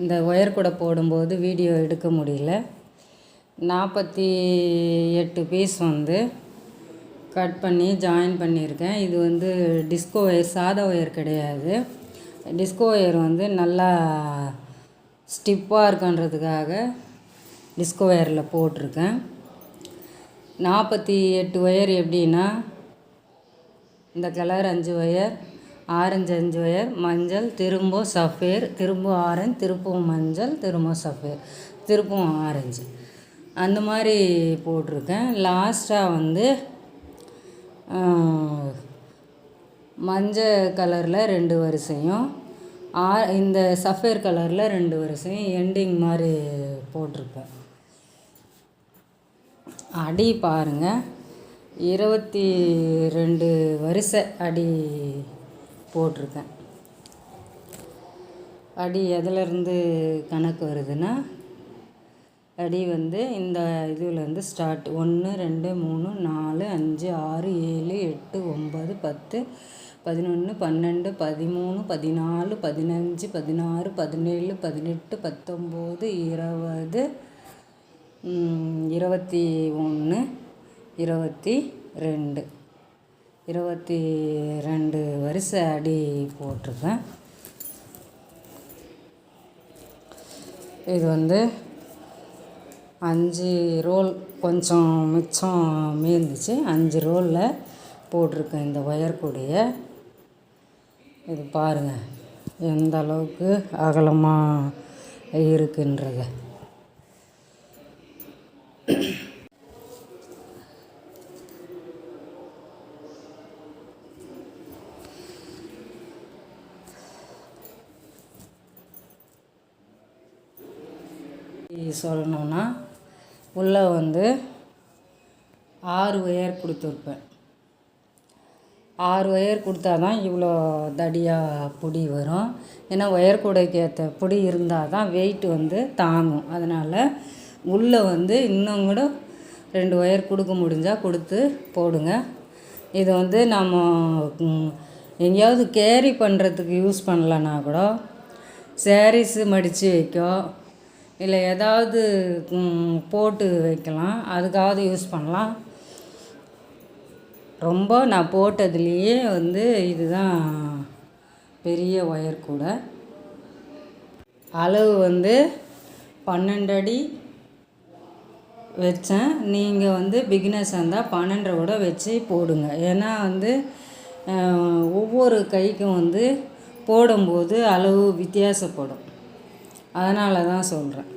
இந்த ஒயர் கூட போடும்போது வீடியோ எடுக்க முடியல. நாற்பத்தி எட்டு பீஸ் வந்து கட் பண்ணி ஜாயின் பண்ணியிருக்கேன். இது வந்து டிஸ்கோ ஒயர் சாதா ஒயர் கிடையாது. டிஸ்கோ ஒயர் வந்து நல்லா ஸ்டிப்பாக இருக்குன்றதுக்காக டிஸ்கோ ஒயரில் போட்டிருக்கேன். நாற்பத்தி எட்டு ஒயர் எப்படின்னா இந்த கலர் அஞ்சு ஒயர் ஆரஞ்சு அஞ்சு ஒயர் மஞ்சள் திரும்ப சஃபேர் திரும்ப ஆரஞ்சு திருப்பவும் மஞ்சள் திரும்ப சஃபேர் திருப்பவும் ஆரஞ்சு. அந்த மாதிரி போட்டிருக்கேன். லாஸ்ட்டாக வந்து மஞ்சள் கலரில் ரெண்டு வரிசையும் ஆ இந்த சஃபேர் கலரில் ரெண்டு வரிசையும் எண்டிங் மாதிரி போட்டிருப்பேன். அடி பாருங்கள் இருபத்தி ரெண்டு வரிசை அடி போட்டிருக்கேன். அடி எதுலேருந்து கணக்கு வருதுன்னா அடி வந்து இந்த இதுலேருந்து ஸ்டார்ட் ஒன்று ரெண்டு மூணு நாலு அஞ்சு ஆறு ஏழு எட்டு ஒம்பது பத்து பதினொன்று பன்னெண்டு பதிமூணு பதினாலு பதினஞ்சு பதினாறு பதினேழு பதினெட்டு பத்தொம்போது இருபது இருபத்தி ஒன்று இருபத்தி ரெண்டு. இருபத்தி ரெண்டு வரிசை அடி போட்டிருக்கேன். இது வந்து அஞ்சு ரோல் கொஞ்சம் மிச்சம் மீந்துச்சு. அஞ்சு ரோலில் போட்டிருக்கேன் இந்த ஒயர் கூடைய. இது பாருங்கள் எந்த அளவுக்கு அகலமாக இருக்குன்றதை. சொல்லணுன்னா உள்ளே வந்து ஆறு ஒயர் கொடுத்துருப்பேன். ஆறு ஒயர் கொடுத்தா தான் இவ்வளோ தடியாக பொடி வரும். ஏன்னா ஒயர் கூடைக்கு ஏற்ற பொடி இருந்தால் தான் வெயிட் வந்து தாங்கும். அதனால் உள்ளே வந்து இன்னும் கூட ரெண்டு ஒயர் கொடுக்க முடிஞ்சால் கொடுத்து போடுங்க. இது வந்து நம்ம எங்கேயாவது கேரி பண்ணுறதுக்கு யூஸ் பண்ணலன்னா கூட சாரீஸு மடித்து வைக்கோ இல்லை ஏதாவது போட்டு வைக்கலாம். அதுக்காவது யூஸ் பண்ணலாம். ரொம்ப நான் போட்டதுலேயே வந்து இதுதான் பெரிய ஒயர் கூட. அளவு வந்து பன்னெண்டு அடி வச்சேன். நீங்கள் வந்து பிகினர்ஸ் இருந்தால் பன்னெண்டரை கூட வச்சு போடுங்க. ஏன்னா வந்து ஒவ்வொரு கைக்கும் வந்து போடும்போது அளவு வித்தியாசப்படும். அதனால தான் சொல்கிறேன்